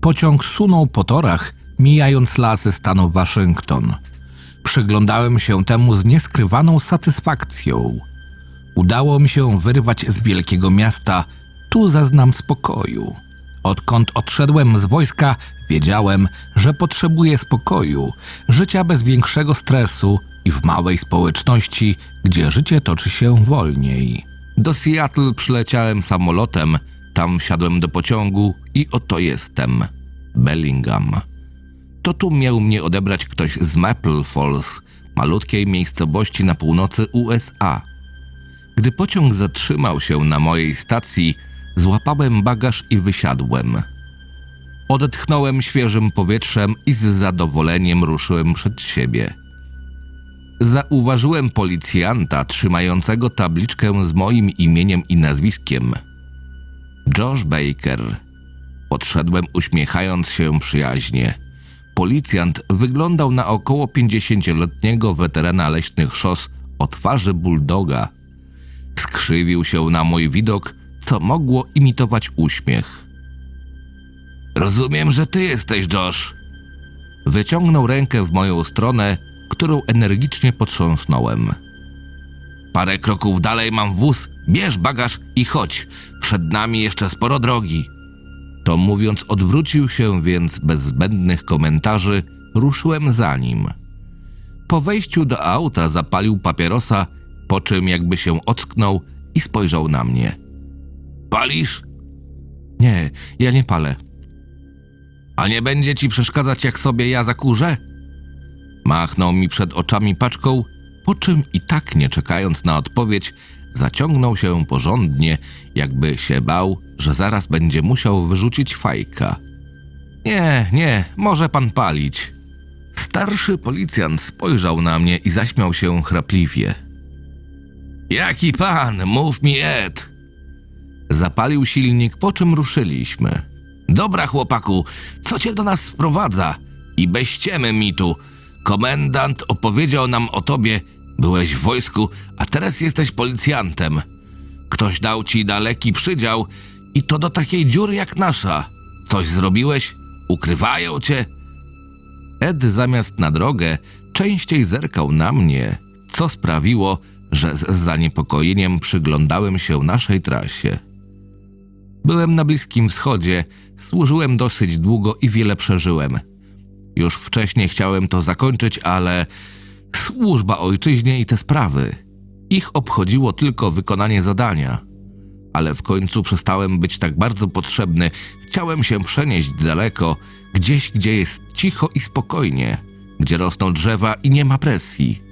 Pociąg sunął po torach, mijając lasy stanu Waszyngton. Przyglądałem się temu z nieskrywaną satysfakcją. Udało mi się wyrwać z wielkiego miasta, tu zaznam spokoju. Odkąd odszedłem z wojska, wiedziałem, że potrzebuję spokoju, życia bez większego stresu i w małej społeczności, gdzie życie toczy się wolniej. Do Seattle przyleciałem samolotem, tam wsiadłem do pociągu i oto jestem. Bellingham. To tu miał mnie odebrać ktoś z Maple Falls, malutkiej miejscowości na północy USA. Gdy pociąg zatrzymał się na mojej stacji, złapałem bagaż i wysiadłem. Odetchnąłem świeżym powietrzem i z zadowoleniem ruszyłem przed siebie. Zauważyłem policjanta trzymającego tabliczkę z moim imieniem i nazwiskiem. Josh Baker. Podszedłem uśmiechając się przyjaźnie. Policjant wyglądał na około 50-letniego weterana leśnych szos o twarzy bulldoga. Skrzywił się na mój widok, co mogło imitować uśmiech. Rozumiem, że ty jesteś Josh. Wyciągnął rękę w moją stronę, którą energicznie potrząsnąłem. Parę kroków dalej mam wóz, bierz bagaż i chodź. Przed nami jeszcze sporo drogi. To mówiąc, odwrócił się, więc bez zbędnych komentarzy ruszyłem za nim. Po wejściu do auta zapalił papierosa, po czym jakby się ocknął i spojrzał na mnie. Palisz? Nie, ja nie palę. A nie będzie ci przeszkadzać, jak sobie ja zakurzę? Machnął mi przed oczami paczką, po czym i tak nie czekając na odpowiedź, zaciągnął się porządnie, jakby się bał, że zaraz będzie musiał wyrzucić fajka. Nie, nie, może pan palić. Starszy policjant spojrzał na mnie i zaśmiał się chrapliwie. Jaki pan? Mów mi Ed. Zapalił silnik, po czym ruszyliśmy. Dobra, chłopaku, co cię do nas sprowadza? I bez ściemy mi tu. Komendant opowiedział nam o tobie. Byłeś w wojsku, a teraz jesteś policjantem. Ktoś dał ci daleki przydział i to do takiej dziury jak nasza. Coś zrobiłeś? Ukrywają cię? Ed zamiast na drogę częściej zerkał na mnie, co sprawiło, że z zaniepokojeniem przyglądałem się naszej trasie. Byłem na Bliskim Wschodzie, służyłem dosyć długo i wiele przeżyłem. Już wcześniej chciałem to zakończyć, ale służba ojczyźnie i te sprawy. Ich obchodziło tylko wykonanie zadania. Ale w końcu przestałem być tak bardzo potrzebny. Chciałem się przenieść daleko, gdzieś, gdzie jest cicho i spokojnie, gdzie rosną drzewa i nie ma presji.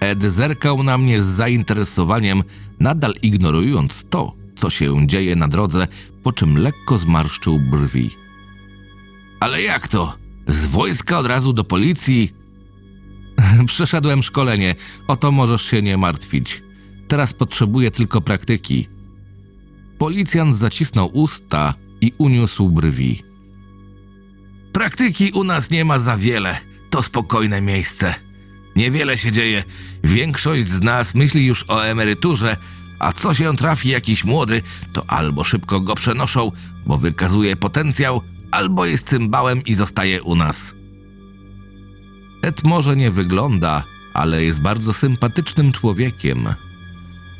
Ed zerkał na mnie z zainteresowaniem, nadal ignorując to, co się dzieje na drodze, po czym lekko zmarszczył brwi. Ale jak to? Z wojska od razu do policji? Przeszedłem szkolenie, o to możesz się nie martwić. Teraz potrzebuję tylko praktyki. Policjant zacisnął usta i uniósł brwi. Praktyki u nas nie ma za wiele. To spokojne miejsce. Niewiele się dzieje. Większość z nas myśli już o emeryturze, a co się trafi jakiś młody, to albo szybko go przenoszą, bo wykazuje potencjał, albo jest cymbałem i zostaje u nas. Ed może nie wygląda, ale jest bardzo sympatycznym człowiekiem.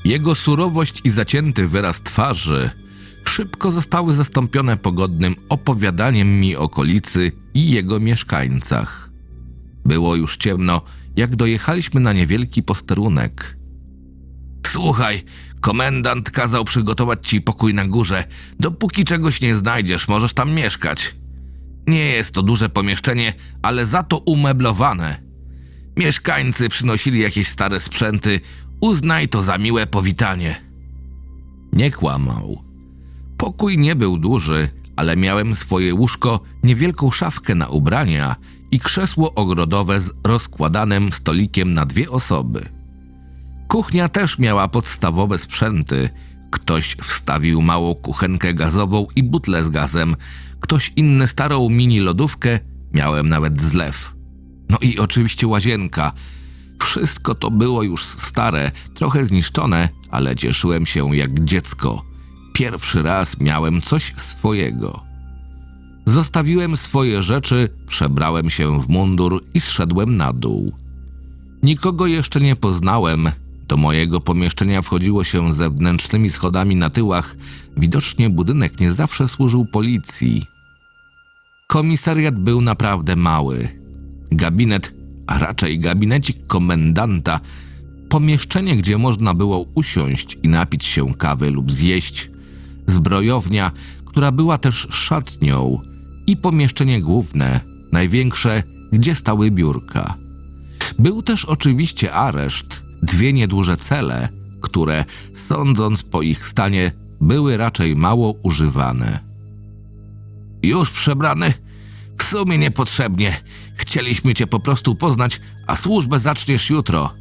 Jego surowość i zacięty wyraz twarzy szybko zostały zastąpione pogodnym opowiadaniem mi okolicy i jego mieszkańcach. Było już ciemno, jak dojechaliśmy na niewielki posterunek. Słuchaj, komendant kazał przygotować ci pokój na górze. Dopóki czegoś nie znajdziesz, możesz tam mieszkać. Nie jest to duże pomieszczenie, ale za to umeblowane. Mieszkańcy przynosili jakieś stare sprzęty. Uznaj to za miłe powitanie. Nie kłamał. Pokój nie był duży, ale miałem swoje łóżko, niewielką szafkę na ubrania i krzesło ogrodowe z rozkładanym stolikiem na dwie osoby. Kuchnia też miała podstawowe sprzęty. Ktoś wstawił małą kuchenkę gazową i butlę z gazem, ktoś inny starą mini lodówkę, miałem nawet zlew. No i oczywiście łazienka. Wszystko to było już stare, trochę zniszczone, ale cieszyłem się jak dziecko. Pierwszy raz miałem coś swojego. Zostawiłem swoje rzeczy, przebrałem się w mundur i zszedłem na dół. Nikogo jeszcze nie poznałem. Do mojego pomieszczenia wchodziło się zewnętrznymi schodami na tyłach. Widocznie budynek nie zawsze służył policji. Komisariat był naprawdę mały. Gabinet, a raczej gabinecik komendanta, pomieszczenie, gdzie można było usiąść i napić się kawy lub zjeść, zbrojownia, która była też szatnią i pomieszczenie główne, największe, gdzie stały biurka. Był też oczywiście areszt, dwie nieduże cele, które, sądząc po ich stanie, były raczej mało używane. Już przebrany? W sumie niepotrzebnie. Chcieliśmy cię po prostu poznać, a służbę zaczniesz jutro.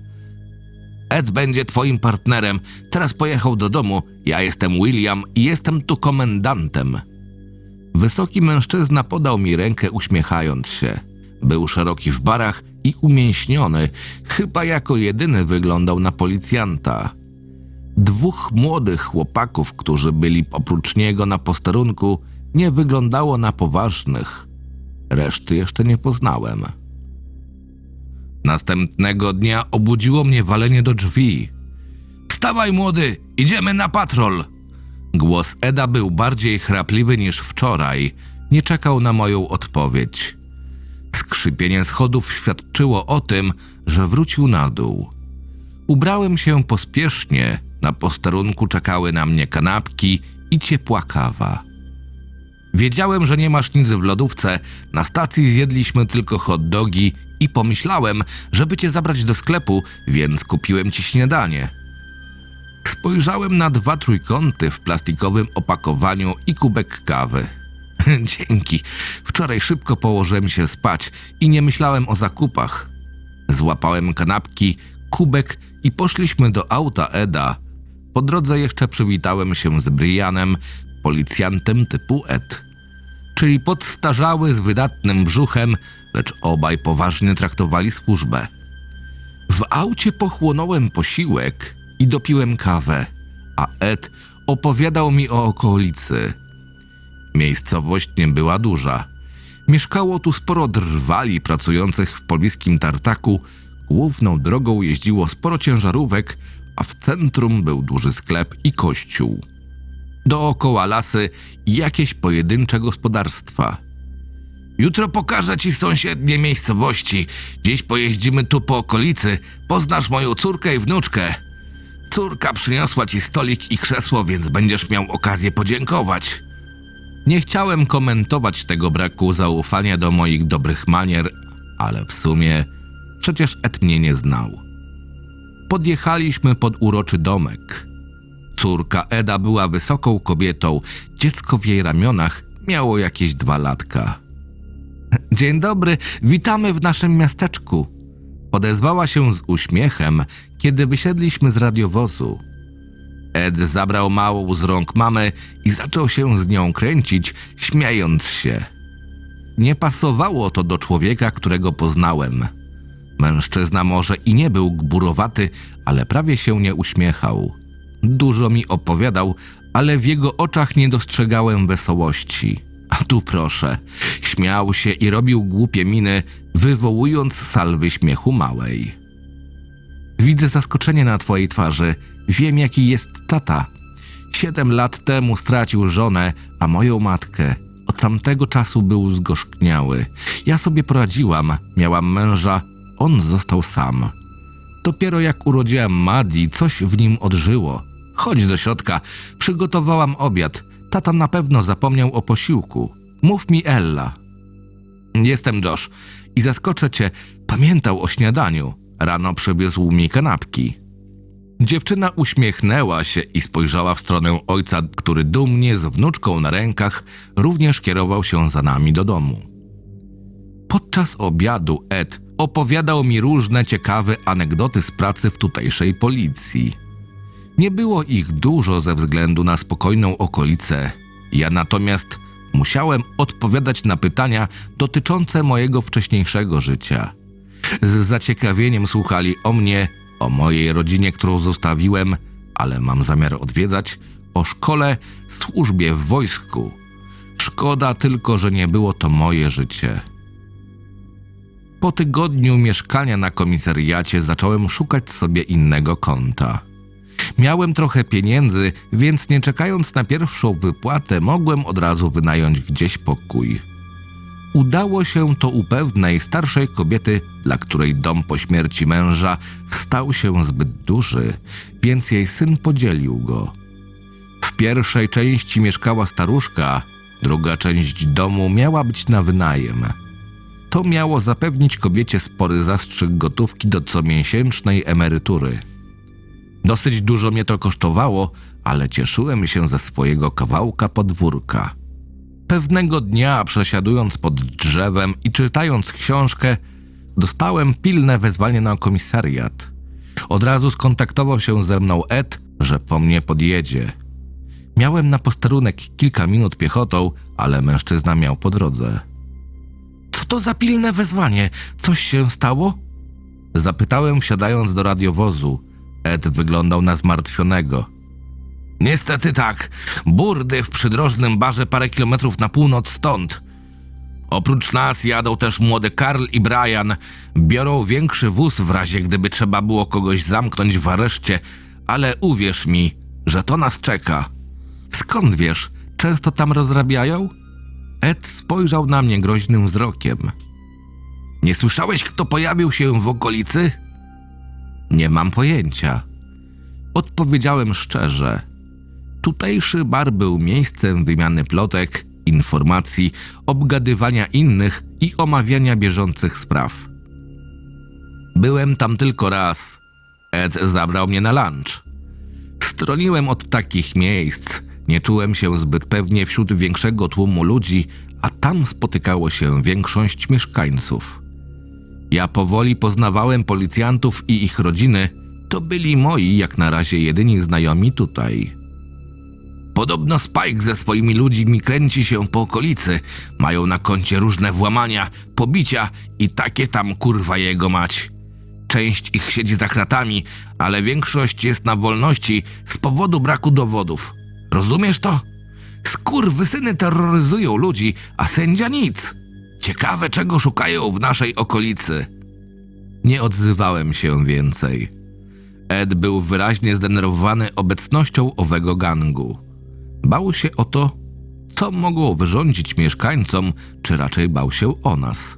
Ed będzie twoim partnerem. Teraz pojechał do domu. Ja jestem William i jestem tu komendantem. Wysoki mężczyzna podał mi rękę uśmiechając się. Był szeroki w barach i umięśniony. Chyba jako jedyny wyglądał na policjanta. Dwóch młodych chłopaków, którzy byli oprócz niego na posterunku, nie wyglądało na poważnych. Reszty jeszcze nie poznałem. Następnego dnia obudziło mnie walenie do drzwi. Wstawaj, młody, idziemy na patrol! Głos Eda był bardziej chrapliwy niż wczoraj. Nie czekał na moją odpowiedź. Skrzypienie schodów świadczyło o tym, że wrócił na dół. Ubrałem się pospiesznie. Na posterunku czekały na mnie kanapki i ciepła kawa. Wiedziałem, że nie masz nic w lodówce. Na stacji zjedliśmy tylko hot dogi i pomyślałem, żeby cię zabrać do sklepu, więc kupiłem ci śniadanie. Spojrzałem na dwa trójkąty w plastikowym opakowaniu i kubek kawy. Dzięki. Wczoraj szybko położyłem się spać i nie myślałem o zakupach. Złapałem kanapki, kubek i poszliśmy do auta Eda. Po drodze jeszcze przywitałem się z Brianem, policjantem typu Ed. Czyli podstarzały z wydatnym brzuchem, lecz obaj poważnie traktowali służbę. W aucie pochłonąłem posiłek i dopiłem kawę, a Ed opowiadał mi o okolicy. Miejscowość nie była duża. Mieszkało tu sporo drwali pracujących w pobliskim tartaku. Główną drogą jeździło sporo ciężarówek, a w centrum był duży sklep i kościół. Dookoła lasy i jakieś pojedyncze gospodarstwa. Jutro pokażę ci sąsiednie miejscowości. Dziś pojeździmy tu po okolicy. Poznasz moją córkę i wnuczkę. Córka przyniosła ci stolik i krzesło, więc będziesz miał okazję podziękować. Nie chciałem komentować tego braku zaufania do moich dobrych manier, ale w sumie przecież Ed mnie nie znał. Podjechaliśmy pod uroczy domek. Córka Eda była wysoką kobietą, dziecko w jej ramionach miało jakieś dwa latka. Dzień dobry, witamy w naszym miasteczku. Odezwała się z uśmiechem, kiedy wysiedliśmy z radiowozu. Ed zabrał małą z rąk mamy i zaczął się z nią kręcić, śmiejąc się. Nie pasowało to do człowieka, którego poznałem. Mężczyzna może i nie był gburowaty, ale prawie się nie uśmiechał. Dużo mi opowiadał, ale w jego oczach nie dostrzegałem wesołości. A tu proszę, śmiał się i robił głupie miny, wywołując salwy śmiechu małej. Widzę zaskoczenie na twojej twarzy. Wiem, jaki jest tata. Siedem lat temu stracił żonę, a moją matkę. Od tamtego czasu był zgorzkniały. Ja sobie poradziłam, miałam męża, on został sam. Dopiero jak urodziłam Madi, coś w nim odżyło. Chodź do środka, przygotowałam obiad. Tata na pewno zapomniał o posiłku. Mów mi Ella. Jestem Josh i zaskoczę cię, pamiętał o śniadaniu. Rano przywiózł mi kanapki. Dziewczyna uśmiechnęła się i spojrzała w stronę ojca, który dumnie z wnuczką na rękach również kierował się za nami do domu. Podczas obiadu Ed opowiadał mi różne ciekawe anegdoty z pracy w tutejszej policji. Nie było ich dużo ze względu na spokojną okolicę. Ja natomiast musiałem odpowiadać na pytania dotyczące mojego wcześniejszego życia. Z zaciekawieniem słuchali o mnie, o mojej rodzinie, którą zostawiłem, ale mam zamiar odwiedzać, o szkole, służbie w wojsku. Szkoda tylko, że nie było to moje życie. Po tygodniu mieszkania na komisariacie zacząłem szukać sobie innego konta. Miałem trochę pieniędzy, więc nie czekając na pierwszą wypłatę, mogłem od razu wynająć gdzieś pokój. Udało się to u pewnej starszej kobiety, dla której dom po śmierci męża stał się zbyt duży, więc jej syn podzielił go. W pierwszej części mieszkała staruszka, druga część domu miała być na wynajem. To miało zapewnić kobiecie spory zastrzyk gotówki do comiesięcznej emerytury. Dosyć dużo mnie to kosztowało, ale cieszyłem się ze swojego kawałka podwórka. Pewnego dnia, przesiadując pod drzewem i czytając książkę, dostałem pilne wezwanie na komisariat. Od razu skontaktował się ze mną Ed, że po mnie podjedzie. Miałem na posterunek kilka minut piechotą, ale mężczyzna miał po drodze. Co to za pilne wezwanie? Coś się stało? Zapytałem, wsiadając do radiowozu. Ed wyglądał na zmartwionego. Niestety tak. Burdy w przydrożnym barze parę kilometrów na północ stąd. Oprócz nas jadą też młody Karl i Brian. Biorą większy wóz w razie gdyby trzeba było kogoś zamknąć w areszcie, ale uwierz mi, że to nas czeka. Skąd wiesz? Często tam rozrabiają? Ed spojrzał na mnie groźnym wzrokiem. Nie słyszałeś, kto pojawił się w okolicy? Nie mam pojęcia. Odpowiedziałem szczerze. Tutejszy bar był miejscem wymiany plotek, informacji, obgadywania innych i omawiania bieżących spraw. Byłem tam tylko raz. Ed zabrał mnie na lunch. Stroniłem od takich miejsc. Nie czułem się zbyt pewnie wśród większego tłumu ludzi, a tam spotykało się większość mieszkańców. Ja powoli poznawałem policjantów i ich rodziny. To byli moi, jak na razie, jedyni znajomi tutaj. Podobno Spike ze swoimi ludźmi kręci się po okolicy. Mają na koncie różne włamania, pobicia i takie tam kurwa jego mać. Część ich siedzi za kratami, ale większość jest na wolności z powodu braku dowodów. Rozumiesz to? Skurwysyny terroryzują ludzi, a sędzia nic. Ciekawe, czego szukają w naszej okolicy. Nie odzywałem się więcej. Ed był wyraźnie zdenerwowany obecnością owego gangu. Bał się o to, co mogło wyrządzić mieszkańcom, czy raczej bał się o nas.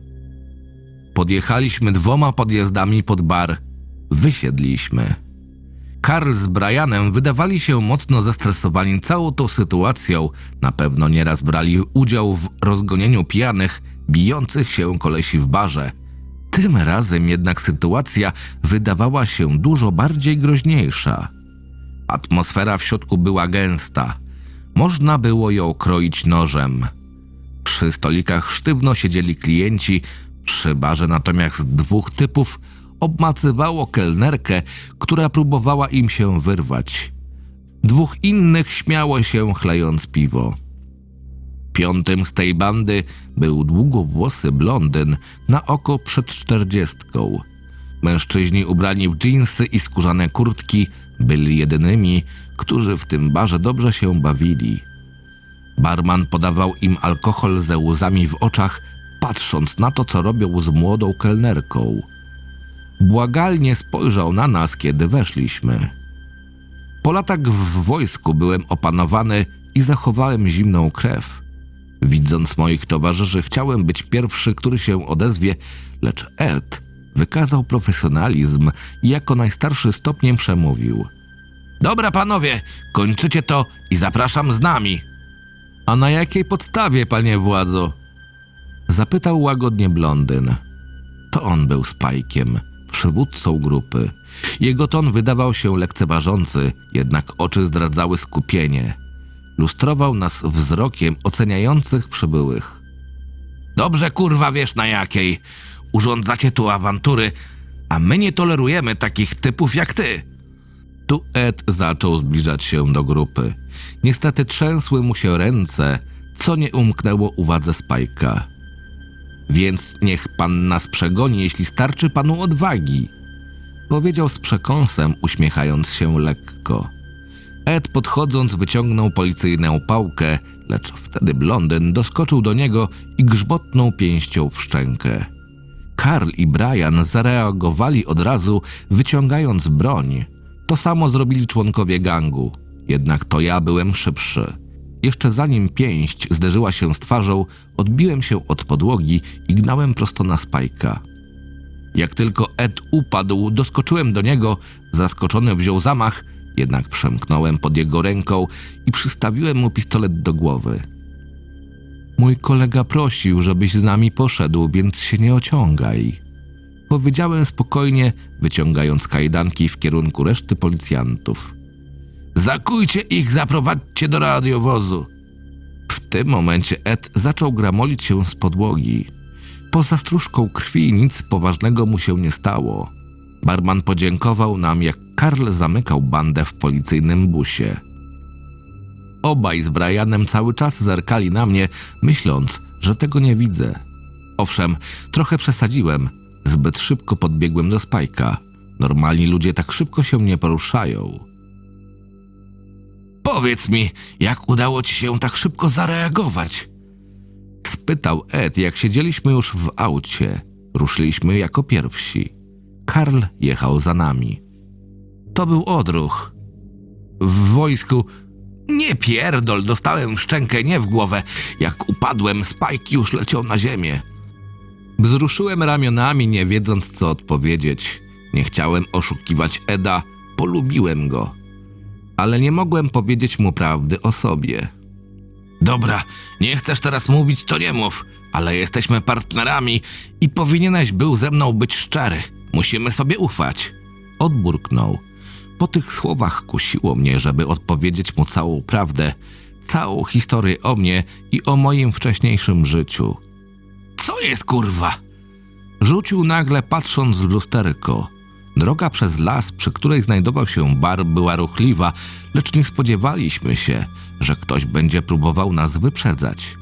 Podjechaliśmy dwoma podjazdami pod bar. Wysiedliśmy. Karl z Brianem wydawali się mocno zestresowani całą tą sytuacją. Na pewno nieraz brali udział w rozgonieniu pijanych, bijących się kolesi w barze. Tym razem jednak sytuacja wydawała się dużo bardziej groźniejsza. Atmosfera w środku była gęsta. Można było ją kroić nożem. Przy stolikach sztywno siedzieli klienci, przy barze natomiast dwóch typów obmacywało kelnerkę, która próbowała im się wyrwać. Dwóch innych śmiało się chlejąc piwo. Piątym z tej bandy był długowłosy blondyn na oko przed czterdziestką. Mężczyźni ubrani w dżinsy i skórzane kurtki byli jedynymi, którzy w tym barze dobrze się bawili. Barman podawał im alkohol ze łzami w oczach, patrząc na to, co robią z młodą kelnerką. Błagalnie spojrzał na nas, kiedy weszliśmy. Po latach w wojsku byłem opanowany i zachowałem zimną krew. Widząc moich towarzyszy, chciałem być pierwszy, który się odezwie, lecz Ed wykazał profesjonalizm i jako najstarszy stopniem przemówił. Dobra, panowie, kończycie to i zapraszam z nami. A na jakiej podstawie, panie władzo? Zapytał łagodnie blondyn. To on był spajkiem, przywódcą grupy. Jego ton wydawał się lekceważący, jednak oczy zdradzały skupienie. Lustrował nas wzrokiem oceniających przybyłych. Dobrze kurwa wiesz na jakiej. Urządzacie tu awantury, a my nie tolerujemy takich typów jak ty. Tu Ed zaczął zbliżać się do grupy. Niestety trzęsły mu się ręce, co nie umknęło uwadze Spajka. Więc niech pan nas przegoni, jeśli starczy panu odwagi. Powiedział z przekąsem, uśmiechając się lekko. Ed podchodząc wyciągnął policyjną pałkę, lecz wtedy blondyn doskoczył do niego i grzbotnął pięścią w szczękę. Karl i Brian zareagowali od razu, wyciągając broń. To samo zrobili członkowie gangu, jednak to ja byłem szybszy. Jeszcze zanim pięść zderzyła się z twarzą, odbiłem się od podłogi i gnałem prosto na spajka. Jak tylko Ed upadł, doskoczyłem do niego, zaskoczony wziął zamach, jednak przemknąłem pod jego ręką i przystawiłem mu pistolet do głowy. Mój kolega prosił, żebyś z nami poszedł, więc się nie ociągaj. Powiedziałem spokojnie, wyciągając kajdanki w kierunku reszty policjantów. Zakujcie ich, zaprowadźcie do radiowozu. W tym momencie Ed zaczął gramolić się z podłogi. Poza stróżką krwi nic poważnego mu się nie stało. Barman podziękował nam, jak Karl zamykał bandę w policyjnym busie. Obaj z Brianem cały czas zerkali na mnie, myśląc, że tego nie widzę. Owszem, trochę przesadziłem. Zbyt szybko podbiegłem do spajka. Normalni ludzie tak szybko się nie poruszają. Powiedz mi, jak udało ci się tak szybko zareagować? Spytał Ed, jak siedzieliśmy już w aucie. Ruszyliśmy jako pierwsi. Karl jechał za nami. To był odruch. W wojsku. Nie pierdol, dostałem szczękę, nie w głowę. Jak upadłem, Spike już leciał na ziemię. Wzruszyłem ramionami, nie wiedząc co odpowiedzieć. Nie chciałem oszukiwać Eda, polubiłem go. Ale nie mogłem powiedzieć mu prawdy o sobie. Dobra, nie chcesz teraz mówić, to nie mów, ale jesteśmy partnerami i powinieneś był ze mną być szczery. Musimy sobie ufać. Odburknął. Po tych słowach kusiło mnie, żeby odpowiedzieć mu całą prawdę, całą historię o mnie i o moim wcześniejszym życiu. Co jest kurwa? Rzucił nagle, patrząc w lusterko. Droga przez las, przy której znajdował się bar, była ruchliwa, lecz nie spodziewaliśmy się, że ktoś będzie próbował nas wyprzedzać.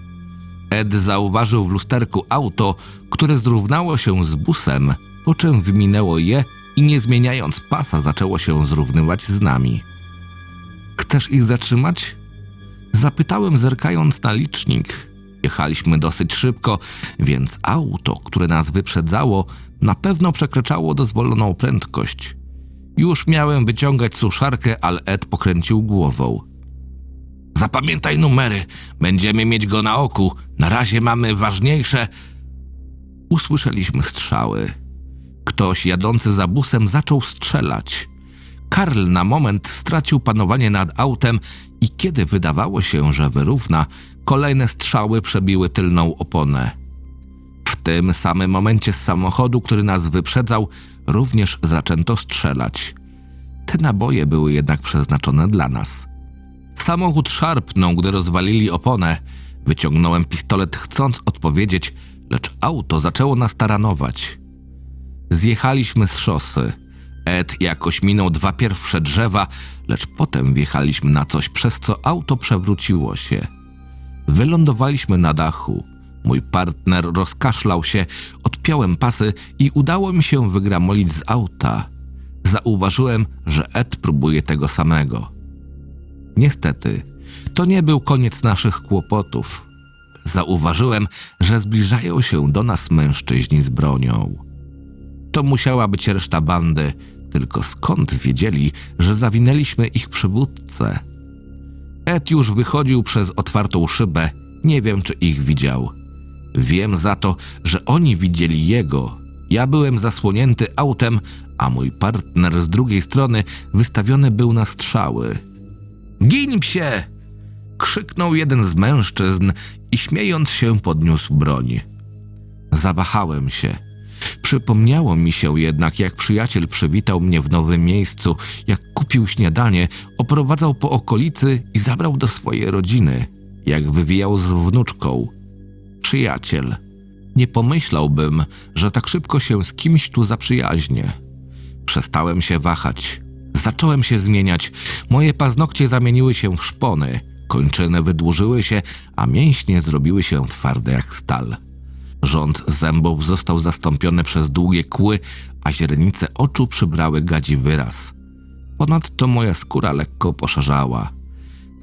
Ed zauważył w lusterku auto, które zrównało się z busem, po czym wyminęło je i nie zmieniając pasa zaczęło się zrównywać z nami. Chcesz ich zatrzymać? Zapytałem zerkając na licznik. Jechaliśmy dosyć szybko, więc auto, które nas wyprzedzało, na pewno przekraczało dozwoloną prędkość. Już miałem wyciągać suszarkę, ale Ed pokręcił głową. Zapamiętaj numery, będziemy mieć go na oku. Na razie mamy ważniejsze. Usłyszeliśmy strzały. Ktoś jadący za busem zaczął strzelać. Karl na moment stracił panowanie nad autem i kiedy wydawało się, że wyrówna, kolejne strzały przebiły tylną oponę. W tym samym momencie z samochodu, który nas wyprzedzał, również zaczęto strzelać. Te naboje były jednak przeznaczone dla nas. Samochód szarpnął, gdy rozwalili oponę. Wyciągnąłem pistolet, chcąc odpowiedzieć, lecz auto zaczęło nas taranować. Zjechaliśmy z szosy. Ed jakoś minął dwa pierwsze drzewa, lecz potem wjechaliśmy na coś, przez co auto przewróciło się. Wylądowaliśmy na dachu. Mój partner rozkaszlał się, odpiąłem pasy i udało mi się wygramolić z auta. Zauważyłem, że Ed próbuje tego samego. Niestety, to nie był koniec naszych kłopotów. Zauważyłem, że zbliżają się do nas mężczyźni z bronią. To musiała być reszta bandy, tylko skąd wiedzieli, że zawinęliśmy ich przywódcę? Ed już wychodził przez otwartą szybę, nie wiem czy ich widział. Wiem za to, że oni widzieli jego. Ja byłem zasłonięty autem, a mój partner z drugiej strony wystawiony był na strzały. Gin psie! krzyknął jeden z mężczyzn i śmiejąc się podniósł broń. Zawahałem się. Przypomniało mi się jednak, jak przyjaciel przywitał mnie w nowym miejscu, jak kupił śniadanie, oprowadzał po okolicy i zabrał do swojej rodziny, jak wywijał z wnuczką. Przyjaciel. Nie pomyślałbym, że tak szybko się z kimś tu zaprzyjaźnię. Przestałem się wahać. Zacząłem się zmieniać. Moje paznokcie zamieniły się w szpony, kończyny wydłużyły się, a mięśnie zrobiły się twarde jak stal. Rząd zębów został zastąpiony przez długie kły, a źrenice oczu przybrały gadzi wyraz. Ponadto moja skóra lekko poszarzała.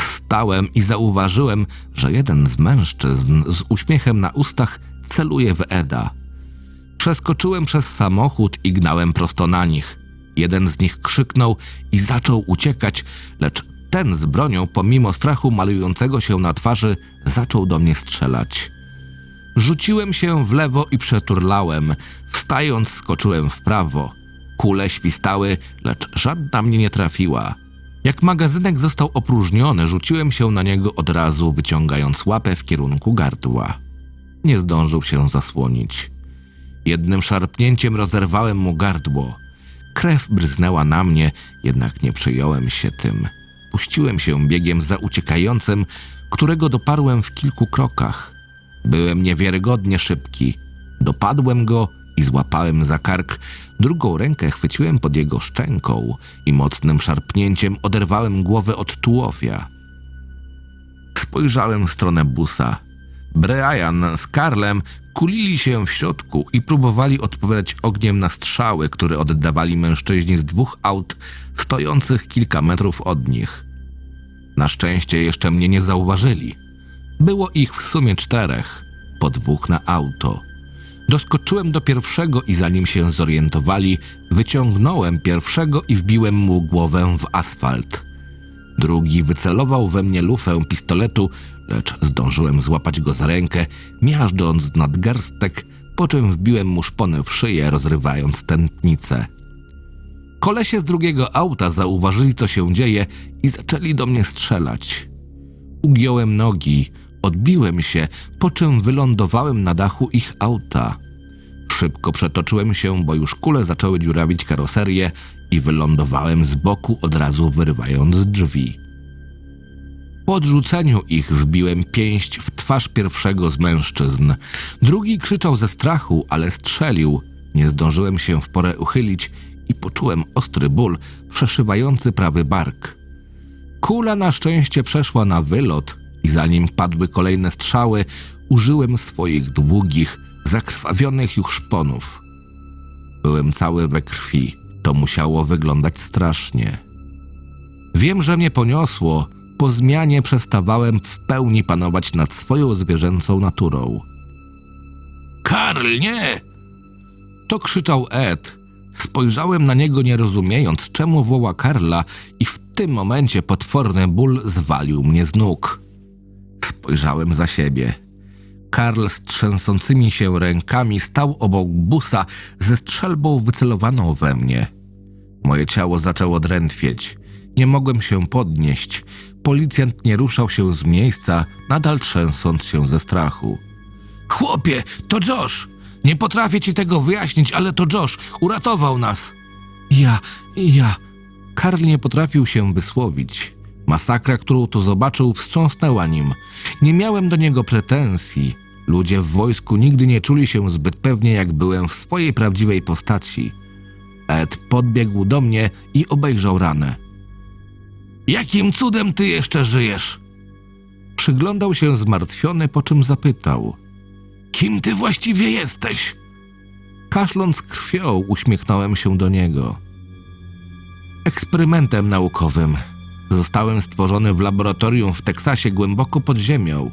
Wstałem i zauważyłem, że jeden z mężczyzn z uśmiechem na ustach celuje w Eda. Przeskoczyłem przez samochód i gnałem prosto na nich. Jeden z nich krzyknął i zaczął uciekać, lecz ten z bronią, pomimo strachu malującego się na twarzy, zaczął do mnie strzelać. Rzuciłem się w lewo i przeturlałem. Wstając, skoczyłem w prawo. Kule świstały, lecz żadna mnie nie trafiła. Jak magazynek został opróżniony, rzuciłem się na niego od razu, wyciągając łapę w kierunku gardła. Nie zdążył się zasłonić. Jednym szarpnięciem rozerwałem mu gardło. Krew bryznęła na mnie, jednak nie przejąłem się tym. Puściłem się biegiem za uciekającym, którego doparłem w kilku krokach. Byłem niewiarygodnie szybki. Dopadłem go i złapałem za kark. Drugą rękę chwyciłem pod jego szczęką i mocnym szarpnięciem oderwałem głowę od tułowia. Spojrzałem w stronę busa. Brian z Karlem kulili się w środku i próbowali odpowiadać ogniem na strzały, które oddawali mężczyźni z dwóch aut stojących kilka metrów od nich. Na szczęście jeszcze mnie nie zauważyli. Było ich w sumie czterech, po dwóch na auto. Doskoczyłem do pierwszego i zanim się zorientowali, wyciągnąłem pierwszego i wbiłem mu głowę w asfalt. Drugi wycelował we mnie lufę pistoletu, lecz zdążyłem złapać go za rękę, miażdżąc nadgarstek, po czym wbiłem mu szponę w szyję, rozrywając tętnicę. Kolesie z drugiego auta zauważyli, co się dzieje i zaczęli do mnie strzelać. Ugiąłem nogi, odbiłem się, po czym wylądowałem na dachu ich auta. Szybko przetoczyłem się, bo już kule zaczęły dziurawić karoserię i wylądowałem z boku, od razu wyrywając drzwi. Po odrzuceniu ich wbiłem pięść w twarz pierwszego z mężczyzn. Drugi krzyczał ze strachu, ale strzelił. Nie zdążyłem się w porę uchylić i poczułem ostry ból przeszywający prawy bark. Kula na szczęście przeszła na wylot i zanim padły kolejne strzały, użyłem swoich długich, zakrwawionych już szponów. Byłem cały we krwi. To musiało wyglądać strasznie. Wiem, że mnie poniosło. Po zmianie przestawałem w pełni panować nad swoją zwierzęcą naturą. Karl, nie! To krzyczał Ed. Spojrzałem na niego nie rozumiejąc, czemu woła Karla i w tym momencie potworny ból zwalił mnie z nóg. Spojrzałem za siebie. Karl z trzęsącymi się rękami stał obok busa ze strzelbą wycelowaną we mnie. Moje ciało zaczęło drętwieć. Nie mogłem się podnieść. Policjant nie ruszał się z miejsca, nadal trzęsąc się ze strachu. Chłopie, to Josh! Nie potrafię ci tego wyjaśnić, ale to Josh uratował nas. Ja, ja. Karl nie potrafił się wysłowić. Masakra, którą tu zobaczył, wstrząsnęła nim. Nie miałem do niego pretensji. Ludzie w wojsku nigdy nie czuli się zbyt pewnie, jak byłem w swojej prawdziwej postaci. Ed podbiegł do mnie i obejrzał ranę. Jakim cudem ty jeszcze żyjesz? Przyglądał się zmartwiony, po czym zapytał. Kim ty właściwie jesteś? Kaszląc krwią, uśmiechnąłem się do niego. Eksperymentem naukowym. Zostałem stworzony w laboratorium w Teksasie głęboko pod ziemią.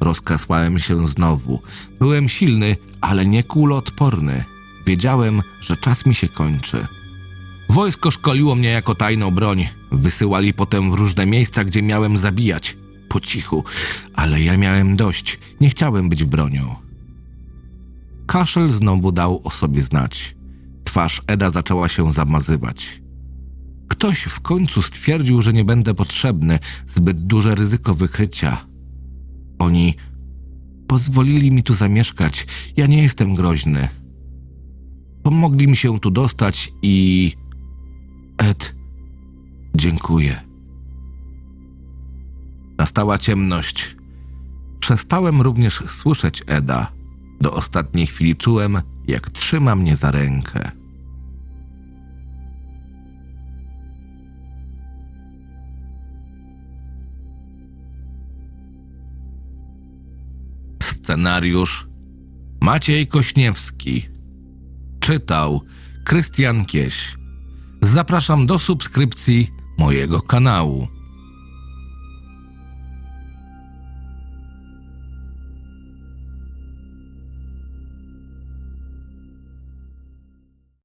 Rozkasłałem się znowu. Byłem silny, ale nie kuloodporny. Wiedziałem, że czas mi się kończy. Wojsko szkoliło mnie jako tajną broń. Wysyłali potem w różne miejsca, gdzie miałem zabijać. Po cichu, ale ja miałem dość. Nie chciałem być bronią. Kaszel znowu dał o sobie znać. Twarz Eda zaczęła się zamazywać. Ktoś w końcu stwierdził, że nie będę potrzebny, zbyt duże ryzyko wykrycia. Oni pozwolili mi tu zamieszkać. Ja nie jestem groźny. Pomogli mi się tu dostać i. Ed, dziękuję. Nastała ciemność. Przestałem również słyszeć Eda. Do ostatniej chwili czułem, jak trzyma mnie za rękę. Scenariusz Maciej Kośniewski. Czytał Krystian Kieś. Zapraszam do subskrypcji mojego kanału.